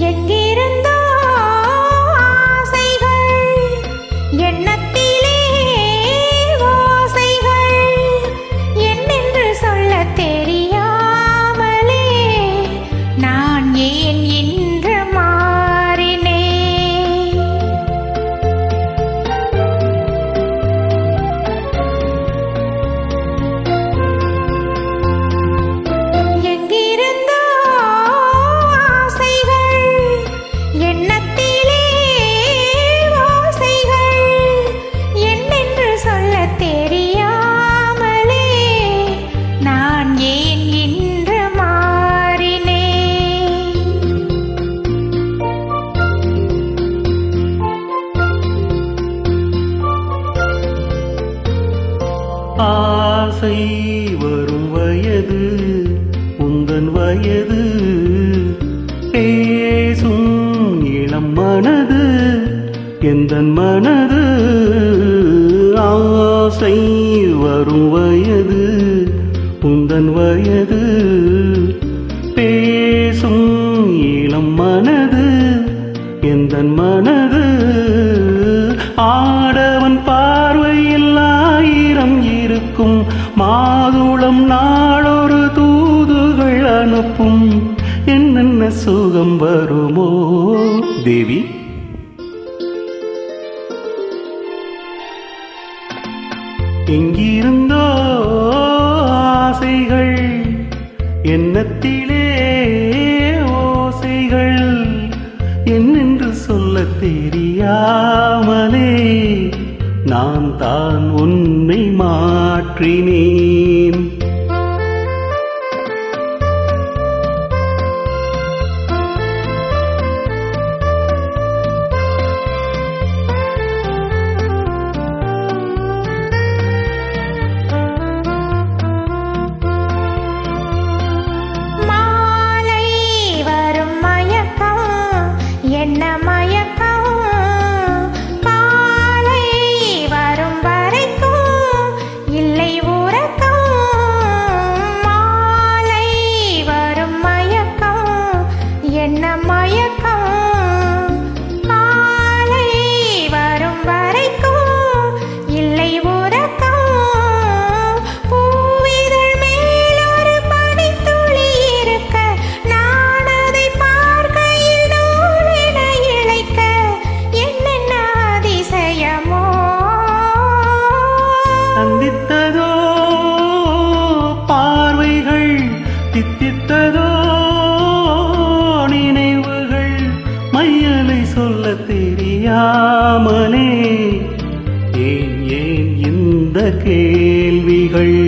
எங்கே ஆசை வரும் வயது உந்தன் வயது. பேசும் இளம் மனது எந்த மனது? ஆசை வரும் வயது உந்தன் வயது. பேசும் இளம் மனது எந்த மனது? மூலம் நாளொரு தூதுகள் அனுப்பும். என்னென்ன சுகம் வருமோ? தேவி. எங்கிருந்தோ ஆசைகள்? எண்ணத்திலே ஓசைகள். என்னென்று சொல்ல தெரியாமலே நான் தான் உன்னை மாற்றினேன். ராமனே ஏன் ஏன் இந்த கேள்விகள்?